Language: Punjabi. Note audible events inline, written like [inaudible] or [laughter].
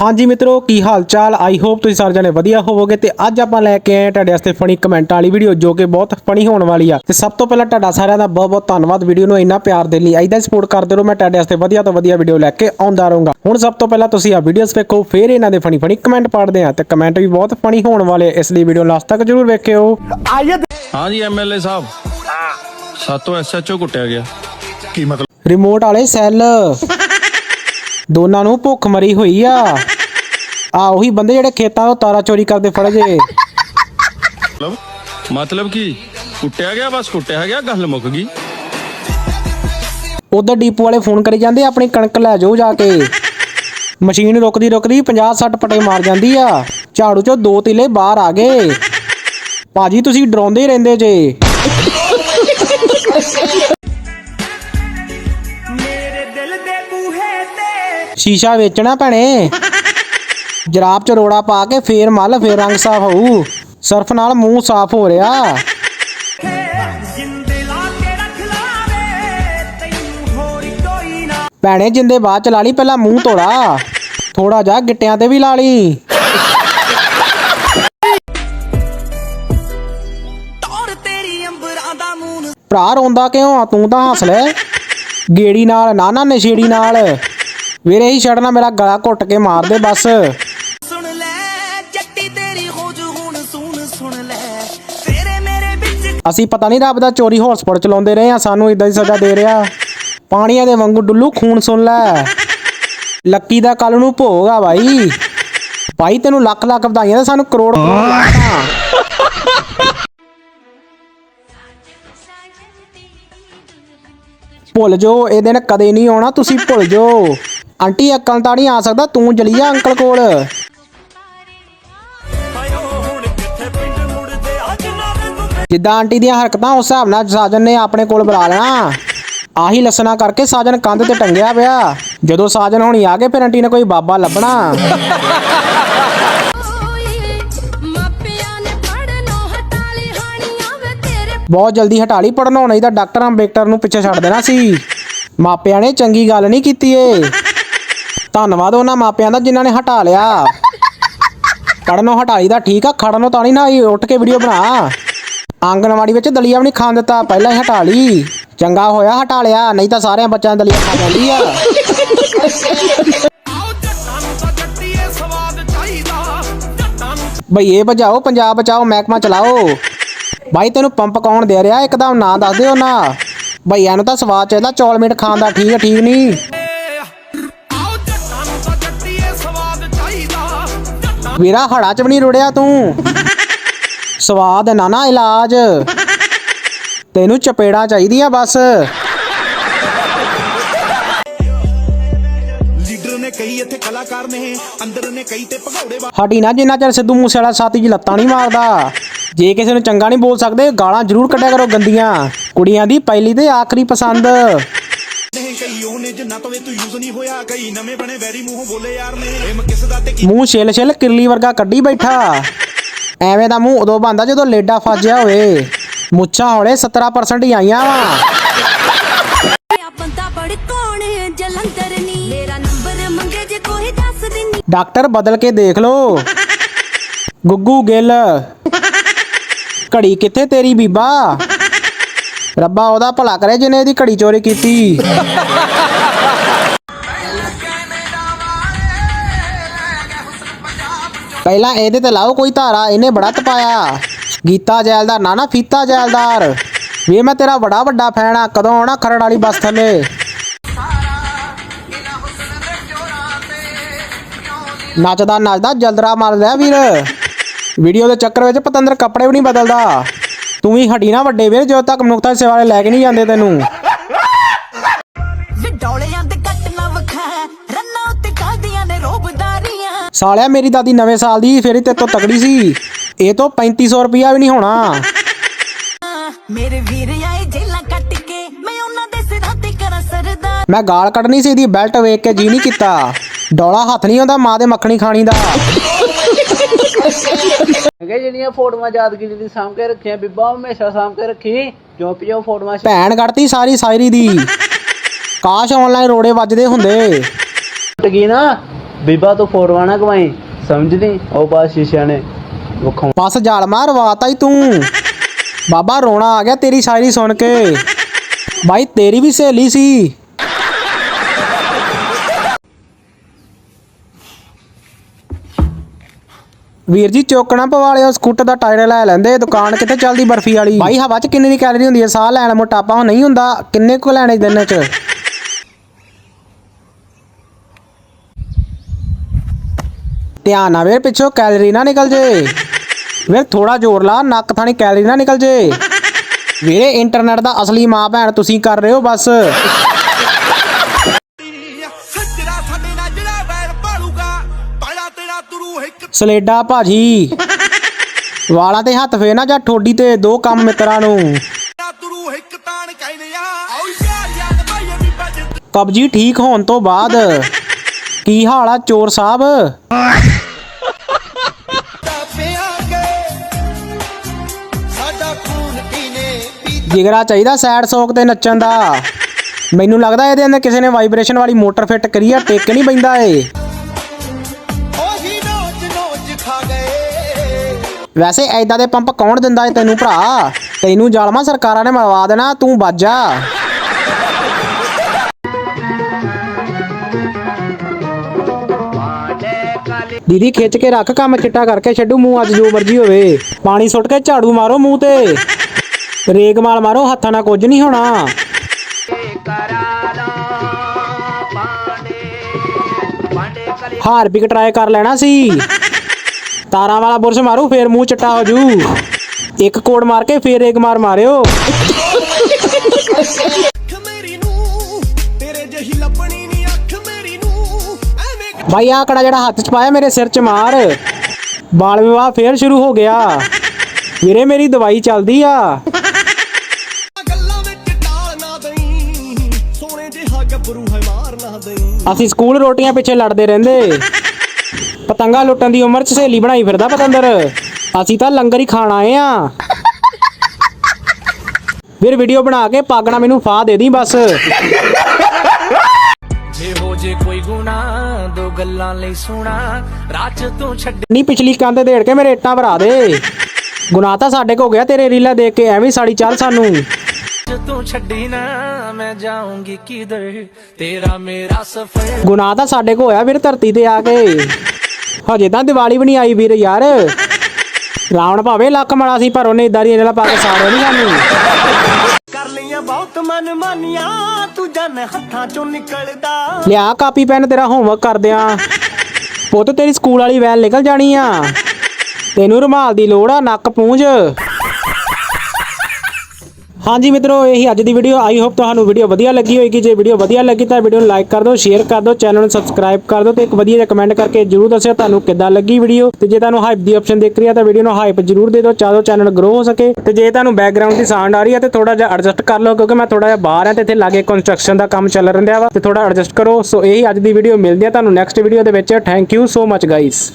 ਹਾਂਜੀ ਮਿੱਤਰੋ ਕੀ ਹਾਲ ਚਾਲ ਆਈ ਹੋਪ ਤੁਸੀਂ ਸਾਰੇ ਜਣੇ ਵਧੀਆ ਹੋਵੋਗੇ ਤੇ ਅੱਜ ਆਪਾਂ ਲੈ ਕੇ ਆਏ ਤੁਹਾਡੇ ਵਾਸਤੇ ਫਨੀ ਕਮੈਂਟ ਵਾਲੀ ਵੀਡੀਓ ਜੋ ਕਿ ਬਹੁਤ ਫਨੀ ਹੋਣ ਵਾਲੀ ਆ। ਤੇ ਸਭ ਤੋਂ ਪਹਿਲਾਂ ਤੁਹਾਡਾ ਸਾਰਿਆਂ ਦਾ ਬਹੁਤ ਬਹੁਤ ਧੰਨਵਾਦ ਵੀਡੀਓ ਨੂੰ ਇੰਨਾ ਪਿਆਰ ਦੇਣ ਲਈ। ਐਦਾਂ ਸਪੋਰਟ ਕਰਦੇ ਰਹੋ ਮੈਂ ਤੁਹਾਡੇ ਵਾਸਤੇ ਵਧੀਆ ਤੋਂ ਵਧੀਆ ਵੀਡੀਓ ਲੈ ਕੇ ਆਉਂਦਾ ਰਹੂੰਗਾ। ਹੁਣ ਸਭ ਤੋਂ ਪਹਿਲਾਂ ਤੁਸੀਂ ਆ ਵੀਡੀਓਸ ਵੇਖੋ ਫਿਰ ਇਹਨਾਂ ਦੇ ਫਨੀ ਫਨੀ ਕਮੈਂਟ ਪੜ੍ਹਦੇ ਆ ਤੇ ਕਮੈਂਟ ਵੀ ਬਹੁਤ ਫਨੀ ਹੋਣ ਵਾਲੇ ਇਸ ਲਈ ਵੀਡੀਓ ਲਾਸਟ ਤੱਕ ਜਰੂਰ ਵੇਖਿਓ। ਹਾਂ ਜੀ ਐਮਐਲਏ ਸਾਹਿਬ। ਸਾਤੋਂ ਐਸਐਚਓ ਕੁੱਟਿਆ ਗਿਆ। ਕੀ ਮਤਲਬ? ਰਿਮੋਟ ਵਾਲੇ ਸੈੱਲ [laughs] ਦੋਨਾਂ ਨੂੰ ਭੁੱਖ ਮਰੀ ਹੋਈ ਆ। ਆ ਉਹੀ ਬੰਦੇ ਜਿਹੜੇ ਖੇਤਾਂ ਤੋਂ ਤਾਰਾ ਚੋਰੀ ਕਰਦੇ ਫੜ ਜੇ। ਮਤਲਬ? ਮਤਲਬ ਕੀ? ਕੁੱਟਿਆ ਗਿਆ ਬਸ ਕੁੱਟਿਆ ਗਿਆ ਗੱਲ ਮੁੱਕ ਗਈ। ਉਧਰ ਡੀਪੂ ਵਾਲੇ ਫੋਨ ਕਰੀ ਜਾਂਦੇ ਆਪਣੀ ਕਣਕ ਲੈ ਜਾਓ ਜਾ ਕੇ। ਮਸ਼ੀਨ ਰੁਕਦੀ ਰੁਕਦੀ 50 60 ਪਟੇ ਮਾਰ ਜਾਂਦੀ ਆ। ਝਾੜੂ ਚੋਂ ਦੋ ਤਿਲੇ ਬਾਹਰ ਆ ਗਏ। ਭਾਜੀ ਤੁਸੀਂ ਡਰਾਉਂਦੇ ਹੀ ਰਹਿੰਦੇ ਜੇ। ਮੇਰੇ ਦਿਲ ਦੇ ਬੂਹੇ ਤੇ ਸ਼ੀਸ਼ਾ ਵੇਚਣਾ ਭੈਣੇ। ਜਰਾਬ ਚ ਰੋੜਾ ਪਾ ਕੇ ਫੇਰ ਮੱਲ ਫੇਰ ਰੰਗ ਸਾਫ਼ ਹੋਊ। ਸਰਫ ਨਾਲ ਮੂੰਹ ਸਾਫ਼ ਹੋ ਰਿਹਾ। ਭੈਣੇ ਜਿੰਦੇ ਬਾਅਦ ਚ ਲਾ ਲਈ ਪਹਿਲਾਂ ਮੂੰਹ ਧੋੜਾ। ਥੋੜਾ ਜਿਹਾ ਗਿੱਟਿਆਂ ਤੇ ਵੀ ਲਾ ਲਈ। ਤੌਰ ਤੇਰੀ ਅੰਬਰਾਂ ਦਾ ਮੂਨ ਭਰਾ ਰੋਂਦਾ ਕਿਉਂ ਆ? ਤੂੰ ਤਾਂ ਹੱਸ ਲੈ। ਗੇੜੀ ਨਾਲ ਨਾ ਨਾ ਨਸ਼ੇੜੀ ਨਾਲ। ਵੀਰੇ ਹੀ ਛੜਨਾ ਮੇਰਾ ਗਲਾ ਘੁੱਟ ਕੇ ਮਾਰ ਦੇ ਬਸ। ਅਸੀਂ ਪਤਾ ਨਹੀਂ ਰੱਬ ਦਾ ਚੋਰੀ ਹੌਸਪੀਟਲ ਚਲਾਉਂਦੇ ਰਹੇ ਆ ਸਾਨੂੰ ਇਦਾਂ ਦੀ ਸਜ਼ਾ ਦੇ ਰਿਹਾ। ਪਾਣੀਆਂ ਦੇ ਵਾਂਗੂ ਡੁੱਲੂ, ਖੂਨ ਸੁਣ ਲੈ। ਲੱਕੀ ਦਾ ਕੱਲ ਨੂੰ ਭੋਗ ਆ ਭਾਈ ਭਾਈ ਤੈਨੂੰ ਲੱਖ ਲੱਖ ਵਧਾਈਆਂ ਤੇ ਸਾਨੂੰ ਕਰੋੜ ਕਰੋੜ ਵਧਾਈਆਂ। ਭੁੱਲ ਜੋ ਇਹ ਦਿਨ ਕਦੇ ਨਹੀਂ ਆਉਣਾ, ਤੁਸੀਂ ਭੁੱਲ ਜੋ ਆਂਟੀ, ਅਕਲ ਤਾਂ ਨਹੀਂ ਆ ਸਕਦਾ, ਤੂੰ ਚਲੀ ਜਾ ਅੰਕਲ ਕੋਲ। ਜਿੱਦਾਂ ਆਂਟੀ ਦੀਆਂ ਹਰਕਤਾਂ ਉਸ ਹਿਸਾਬ ਨਾਲ ਸਾਜਨ ਨੇ ਆਪਣੇ ਕੋਲ ਬੁਲਾ ਲੈਣਾ। ਆਹੀ ਲਸਣਾ ਕਰਕੇ ਸਾਜਨ ਕੰਧ ਤੇ ਟੰਗਿਆ ਪਿਆ। ਜਦੋਂ ਸਾਜਨ ਹੋਣੀ ਆ ਗਏ, ਫਿਰ ਆਂਟੀ ਨੇ ਕੋਈ ਬਾਬਾ ਲੱਭਣਾ। ਬਹੁਤ ਜਲਦੀ ਹਟਾ ਲਈ ਪੜਨੋਂ ਨਹੀਂ ਤਾਂ ਡਾਕਟਰ ਅੰਬੇਡਕਰ ਨੂੰ ਪਿੱਛੇ ਛੱਡ ਦੇਣਾ ਸੀ। ਮਾਪਿਆਂ ਨੇ ਚੰਗੀ ਗੱਲ ਨਹੀਂ ਕੀਤੀ ਏ। ਧੰਨਵਾਦ ਉਹਨਾਂ ਮਾਪਿਆਂ ਦਾ ਜਿਨ੍ਹਾਂ ਨੇ ਹਟਾ ਲਿਆ। ਪੜਨੋਂ ਹਟਾਈ ਦਾ ਠੀਕ ਆ ਖੜਨੋਂ ਤਾਂ ਨਹੀਂ ਨਾ ਉੱਠ ਕੇ ਵੀਡੀਓ ਬਣਾ। ਆਂਗਣਵਾੜੀ ਵਿੱਚ ਦਲੀਆ ਵੀ ਨਹੀਂ ਖਾਣ ਦਿੱਤਾ, ਪਹਿਲਾਂ ਹੀ ਹਟਾ ਲਈ। ਚੰਗਾ ਹੋਇਆ ਹਟਾ ਲਿਆ, ਨਹੀਂ ਤਾਂ ਸਾਰਿਆਂ ਬੱਚਿਆਂ ਨੂੰ ਦਲੀਆ ਖਾ ਜਾਂਦੀ ਆ। ਆਓ ਜੱਟਾਂ ਨੂੰ ਬਈਏ ਭਜਾਓ ਪੰਜਾਬ ਬਚਾਓ, ਮਹਿਕਮਾ ਚਲਾਓ। ਬਾਈ ਤੈਨੂੰ ਪੰਪ ਕੌਣ ਦੇ ਰਿਹਾ? ਇੱਕਦਮ ਨਾਂ ਦੱਸ ਦਿਓ ਨਾ। ਭਈਆਂ ਨੂੰ ਤਾਂ ਸਵਾਦ ਚਾਹੀਦਾ, ਚੌਲ ਮੀਟ ਖਾਣ ਦਾ, ਠੀਕ ਠੀਕ ਨਹੀਂ? ਵੀਰਾ ਹੜਾ ਚ ਵੀ ਨਹੀਂ ਰੁੜਿਆ ਤੂੰ। ਸਵਾਦ ਨਾ ਨਾ ਇਲਾਜ। ਤੈਨੂੰ ਚਪੇੜਾ ਚਾਹੀਦੀਆਂ ਬਸ। ਲੀਡਰ ਨੇ ਕਈ ਇੱਥੇ ਕਲਾਕਾਰ ਨੇ ਅੰਦਰ ਨੇ ਕਈ ਤੇ ਭਗੌੜੇ ਸਾਡੀ ਨਾ ਜਿੰਨਾ ਚਿਰ ਸਿੱਧੂ ਮੂਸੇ ਵਾਲਾ ਸਾਥੀ ਜੀ ਲੱਤਾਂ ਨਹੀਂ ਮਾਰਦਾ ਜੇ ਕਿਸੇ ਨੂੰ ਚੰਗਾ ਨਹੀਂ ਬੋਲ ਸਕਦੇ ਗਾਲਾਂ ਜ਼ਰੂਰ ਕੱਢਿਆ ਕਰੋ ਗੰਦੀਆਂ। ਕੁੜੀਆਂ ਦੀ ਪਹਿਲੀ ਤੇ ਆਖਰੀ ਪਸੰਦ। ਮੂੰਹ ਛਿਲ ਛਿਲ ਕਿਰਲੀ ਵਰਗਾ ਕੱਢੀ ਬੈਠਾ। ਐਵੇਂ ਦਾ ਮੂੰਹ ਉਦੋਂ ਬੰਦਾ ਜਦੋਂ ਲੇਡਾ ਫਾਜਿਆ ਹੋਵੇ। ਮੁੱਛਾਂ ਹੌਲੇ 70% ਹੀ ਆਈਆਂ ਵਾ। ਆ ਬੰਦਾ ਬੜ ਕੌਣ ਹੈ ਜਲੰਧਰ ਨੀ। ਮੇਰਾ ਨੰਬਰ ਮੰਗੇ ਜੇ ਕੋਈ ਦੱਸ ਦਿੰਨੀ ਡਾਕਟਰ ਬਦਲ ਕੇ ਦੇਖ ਲੋ ਗੁੱਗੂ ਗਿੱਲ। ਘੜੀ ਕਿੱਥੇ ਤੇਰੀ ਬੀਬਾ? ਰੱਬਾ ਉਹਦਾ ਭਲਾ ਕਰੇ ਜਿਹਨੇ ਇਹਦੀ ਘੜੀ ਚੋਰੀ ਕੀਤੀ। ਪਹਿਲਾਂ ਇਹਦੇ ਤੇ ਲਾਓ ਕੋਈ ਧਾਰਾ, ਇਹਨੇ ਬੜਾ ਤਪਾਇਆ। ਗੀਤਾ ਜੈਲਦਾਰ ਨਾ ਨਾ ਫੀਤਾ ਜੈਲਦਾਰ। ਵੀ ਮੈਂ ਤੇਰਾ ਬੜਾ ਵੱਡਾ ਫੈਨ ਆ, ਕਦੋਂ ਆਉਣਾ ਖਰੜ ਵਾਲੀ ਬੱਸ ਥੱਲੇ? ਨੱਚਦਾ ਨੱਚਦਾ ਜਲਦਰਾ ਮਾਰ ਲਿਆ ਵੀਰ। ਵੀਡੀਓ ਦੇ ਚੱਕਰ ਵਿੱਚ ਪਤੰਦਰ ਕੱਪੜੇ ਵੀ ਨਹੀਂ ਬਦਲਦਾ। ਤੂੰ ਵੀ ਹੱਡੀ ਨਾ ਵੱਡੇ ਵੀਰ, ਜਦੋਂ ਤੱਕ ਮਨੁੱਖਤਾ ਸੇਵਾ ਲੈ ਕੇ ਨਹੀਂ ਜਾਂਦੇ ਤੈਨੂੰ। ਸਾਲਿਆ ਮੇਰੀ ਦਾਦੀ ਨਵੇਂ ਸਾਲ ਦੀ ਫੇਰ ਤੇਰੇ ਤੋਂ ਤਕੜੀ ਸੀ। ਇਹ ਤੋਂ 3500 ਰੁਪਿਆ ਵੀ ਨਹੀਂ ਹੋਣਾ। ਮੇਰੇ ਵੀਰ ਆਏ ਜੇਲਾਂ ਕੱਟ ਕੇ ਮੈਂ ਉਹਨਾਂ ਦੇ ਸਿਰਾਂ ਤੇ ਕਰਾਂ ਸਰਦਾ ਮੈਂ ਗਾਲ ਕੱਢਣੀ ਸੀ ਇਹਦੀ ਬੈਲਟ ਵੇਖ ਕੇ ਜੀ ਨਹੀਂ ਕੀਤਾ। ਡੋਲਾ ਹੱਥ ਨਹੀਂ ਆਉਂਦਾ ਮਾਂ ਦੇ ਮੱਖਣੀ ਖਾਣੀ ਦਾ। ਕਿ ਜਿਹੜੀਆਂ ਫੋਟੋਆਂ ਯਾਦਗਿਰੀ ਦੀ ਸਾਂਭ ਕੇ ਰੱਖੀਆਂ ਬੀਬਾ ਹਮੇਸ਼ਾ ਸਾਂਭ ਕੇ ਰੱਖੀ। ਜੋ ਪਿਓ ਫੋਟੋਆਂ ਭੈਣ ਕੱਢਤੀ ਸਾਰੀ ਸਾਇਰੀ ਦੀ। ਕਾਸ਼ ਆਨਲਾਈਨ ਰੋੜੇ ਵੱਜਦੇ ਹੁੰਦੇ। ਛੁੱਟ ਗਈ ਨਾ। ਬੀਬਾ ਤੂੰ ਫੋਟੋਆਂ ਨਾ ਕਮਾਈ ਸਮਝਦੀ ਉਹ ਬਾਅਦ ਸ਼ੀਸ਼ਿਆਂ ਨੇ ਵਿਖਾਉ ਬਸ ਜਾਲ ਮਾਰ ਵਾਤਾ ਹੀ ਤੂੰ। ਬਾਬਾ ਰੋਣਾ ਆ ਗਿਆ ਤੇਰੀ ਸ਼ਾਇਰੀ ਸੁਣ ਕੇ। ਬਾਈ ਤੇਰੀ ਵੀ ਸਹੇਲੀ ਸੀ। ਵੀਰ ਜੀ ਚੋਕਣਾ ਪਵਾਲਿਓ ਸਕੂਟਰ ਦਾ ਟਾਇਰ ਲੈ ਲੈਂਦੇ ਦੁਕਾਨ ਕਿੱਥੇ ਚੱਲਦੀ ਬਰਫੀ ਵਾਲੀ? ਬਾਈ ਹਵਾ 'ਚ ਕਿੰਨੀ ਦੀ ਕੈਲਰੀ ਹੁੰਦੀ ਹੈ? ਸਾਹ ਲੈਣ ਮੋਟਾਪਾ ਉਹ ਨਹੀਂ ਹੁੰਦਾ। ਕਿੰਨੇ ਕੁ ਲੈਣੇ ਦਿਨ 'ਚ? ਧਿਆਨ ਨਾਲ ਵੇਰ ਪਿੱਛੋਂ ਕੈਲਰੀ ਨਾ ਨਿਕਲ ਜੇ। ਵੇ ਥੋੜਾ ਜ਼ੋਰ ਲਾ ਨੱਕ ਥਾਣੀ ਕੈਲਰੀ ਨਾ ਨਿਕਲ ਜੇ। ਵੀਰੇ ਇੰਟਰਨੈਟ ਦਾ ਅਸਲੀ ਮਾਂ ਭੈਣ ਤੁਸੀਂ ਕਰ ਰਹੇ ਹੋ ਬਸ। ਵੈਰ ਸਲੇਡਾ ਭਾਜੀ। ਵਾਲਾਂ ਤੇ ਹੱਥ ਫੇਰ ਨਾ ਜਾਂ ਠੋਡੀ ਤੇ ਦੋ ਕੰਮ ਮਿੱਤਰਾਂ ਨੂੰ। ਕਬਜੀ ਠੀਕ ਹੋਣ ਤੋਂ ਬਾਅਦ। ਕੀ ਹਾਲ ਆ ਚੋਰ ਸਾਹਿਬ? ਜਿਗਰਾ ਚਾਹੀਦਾ ਸੈਡ ਸੌਕ ਤੇ ਨੱਚਣ ਦਾ। ਮੈਨੂੰ ਲੱਗਦਾ ਇਹਦੇ ਅੰਦਰ ਕਿਸੇ ਨੇ ਵਾਈਬ੍ਰੇਸ਼ਨ ਵਾਲੀ ਮੋਟਰ ਫਿੱਟ ਕਰੀ ਆ, ਟੇਕ ਨਹੀਂ ਪੈਂਦਾ ਏ ਵੈਸੇ ਐਦਾਂ ਦੇ ਪੰਪ ਕੌਣ ਦਿੰਦਾ ਏ ਤੈਨੂੰ ਭਰਾ? ਤੈਨੂੰ ਜਾਲਮਾ ਸਰਕਾਰਾਂ ਨੇ ਮਰਵਾ ਦੇਣਾ, ਤੂੰ ਬਾਜਾ ਦੀਦੀ ਖਿੱਚ ਕੇ ਰੱਖ ਕੰਮ, ਚਿੱਟਾ ਕਰਕੇ ਛੱਡੂ ਮੂੰਹ ਅੱਜ ਜੋ ਮਰਜ਼ੀ ਹੋਵੇ। ਪਾਣੀ ਸੁੱਟ ਕੇ ਝਾੜੂ ਮਾਰੋ ਮੂੰਹ ਤੇ। ਰੇਗ ਮਾਲ ਮਾਰੋ, ਹੱਥਾਂ ਨਾਲ ਕੁਝ ਨਹੀਂ ਹੋਣਾ। ਹਾਰਪਿਕ ਟਰਾਈ ਕਰ ਲੈਣਾ ਸੀ। ਤਾਰਾਂ ਵਾਲਾ ਬੁਰਸ਼ ਮਾਰੂ, ਫੇਰ ਮੂੰਹ ਚਿੱਟਾ ਹੋ ਜੂ। ਇੱਕ ਕੋੜ ਮਾਰ ਕੇ ਫੇਰ ਇੱਕ ਮਾਰ ਮਾਰਿਓ। ਮੇਰੀ ਨੂੰ, ਤੇਰੇ ਜਹੀ ਲੱਭਣੀ ਐਵੇਂ ਬਾਈ, ਆਹ ਕੜਾ ਜਿਹੜਾ ਹੱਥ 'ਚ ਪਾਇਆ ਮੇਰੇ ਸਿਰ 'ਚ ਮਾਰ। ਬਾਲ ਵਿਵਾਹ ਫੇਰ ਸ਼ੁਰੂ ਹੋ ਗਿਆ। ਵੀਰੇ, ਮੇਰੀ ਦਵਾਈ ਚੱਲਦੀ ਆ। ਅਸੀਂ ਸਕੂਲ ਰੋਟੀਆਂ ਪਿੱਛੇ ਲੜਦੇ ਰਹਿੰਦੇ। ਪਤੰਗਾ ਲੁੱਟਣ ਦੀ ਉਮਰ 'ਚ ਸਹੇਲੀ ਬਣਾਈ ਫਿਰਦਾ ਪਤੰਦਰ। ਅਸੀਂ ਤਾਂ ਲੰਗਰ ਹੀ ਖਾਣ ਆਏ ਆ। ਫਿਰ ਵੀਡੀਓ ਬਣਾ ਕੇ ਪਾਗਣਾ ਮੈਨੂੰ ਫਾ ਦੇ ਦੀ ਬਸ। ਜੇ ਕੋਈ ਗੁਨਾ ਦੋ ਗੱਲਾਂ ਲਈ ਸੁਣਾ। ਰਾਜ ਤੋਂ ਛੱਡ ਨਹੀਂ ਪਿਛਲੀ ਕੰਧ ਦੇੜ ਕੇ ਮੇਰੇ ਇੱਟਾਂ ਭਰਾ ਦੇ। ਗੁਨਾਹ ਤਾਂ ਸਾਡੇ ਕੋ ਹੋ ਗਿਆ ਤੇਰੇ ਰੀਲਾ ਦੇਖ ਕੇ ਐਵੇਂ ਸਾੜੀ ਚੱਲ ਸਾਨੂੰ। ਤੂੰ ਛੱਡੀ ਨਾ ਮੈਂ ਜਾਊਂਗੀ ਕਿਧਰ? ਤੇਰਾ ਮੇਰਾ ਸਫਰ। ਗੁਨਾਹ ਤਾਂ ਸਾਡੇ ਕੋ ਹੋਇਆ ਵੀਰ ਧਰਤੀ ਤੇ ਆ ਕੇ। ਹਜੇ ਤਾਂ ਦੀਵਾਲੀ ਵੀ ਨਹੀਂ ਆਈ ਵੀਰ ਯਾਰ। ਰਾਵਣ ਭਾਵੇਂ ਲੱਖ ਮਾੜਾ ਸੀ ਪਰ ਉਹਨੇ ਇਦਾਂ ਦੀ ਇਹਨਾਂ ਪਾ ਕੇ ਸਾੜਿਆ ਨਹੀਂ ਸਾਨੂੰ। ਕਰ ਬਹੁਤ ਮਨ ਮਾਨੀਆਂ, ਤੂੰ ਜਨ ਹੱਥਾਂ ਚੋਂ ਨਿਕਲਦਾ। ਲਿਆ ਕਾਪੀ ਪੈਨ, ਤੇਰਾ ਹੋਮਵਰਕ ਕਰ ਦਿਆਂ ਪੁੱਤ, ਤੇਰੀ ਸਕੂਲ ਵਾਲੀ ਵੈਨ ਨਿਕਲ ਜਾਣੀ ਆ। ਤੈਨੂੰ ਰੁਮਾਲ ਦੀ ਲੋੜ ਆ, ਨੱਕ ਪੂੰਝ। ਹਾਂਜੀ ਮਿੱਤਰੋ, ਇਹੀ ਅੱਜ ਦੀ ਵੀਡੀਓ ਆਈ ਹੋਪ ਤੁਹਾਨੂੰ ਵੀਡੀਓ ਵਧੀਆ ਲੱਗੀ ਹੋਏਗੀ। ਜੇ ਵੀਡੀਓ ਵਧੀਆ ਲੱਗੀ ਤਾਂ ਵੀਡੀਓ ਨੂੰ ਲਾਈਕ ਕਰ ਦਿਓ ਸ਼ੇਅਰ ਕਰ ਦਿਓ ਚੈਨਲ ਨੂੰ ਸਬਸਕ੍ਰਾਈਬ ਕਰ ਦਿਓ ਤੇ ਇੱਕ ਵਧੀਆ ਜਿਹਾ ਕਮੈਂਟ ਕਰਕੇ ਜਰੂਰ ਦੱਸਿਓ ਤੁਹਾਨੂੰ ਕਿੱਦਾਂ ਲੱਗੀ ਵੀਡੀਓ ਤੇ ਜੇ ਤੁਹਾਨੂੰ ਹਾਈਪ ਦੀ ਆਪਸ਼ਨ ਦੇਖ ਰਹੀ ਹੈ ਤਾਂ ਵੀਡੀਓ ਨੂੰ ਹਾਈਪ ਜਰੂਰ ਦੇ ਦਿਓ, ਚਾਹੋ ਚੈਨਲ ਗਰੋ ਹੋ ਸਕੇ। ਤੇ ਜੇ ਤੁਹਾਨੂੰ ਬੈਕਗ੍ਰਾਉਂਡ ਦੀ ਸਾਊਂਡ ਆ ਰਹੀ ਹੈ ਤੇ ਥੋੜਾ ਜਿਹਾ ਐਡਜਸਟ ਕਰ ਲਓ, ਕਿਉਂਕਿ ਮੈਂ ਥੋੜਾ ਜਿਹਾ ਬਾਹਰ ਹਾਂ ਤੇ ਇੱਥੇ ਲਾਗੇ ਕੰਸਟਰਕਸ਼ਨ ਦਾ ਕੰਮ ਚੱਲ ਰਿਹਾ ਵਾ, ਤੇ ਥੋੜਾ ਐਡਜਸਟ ਕਰੋ। ਸੋ ਇਹੀ ਅੱਜ ਦੀ ਵੀਡੀਓ ਮਿਲਦੀ ਹੈ ਤੁਹਾਨੂੰ ਨੈਕਸਟ ਵੀਡੀਓ ਦੇ ਵਿੱਚ। Thank you so much guys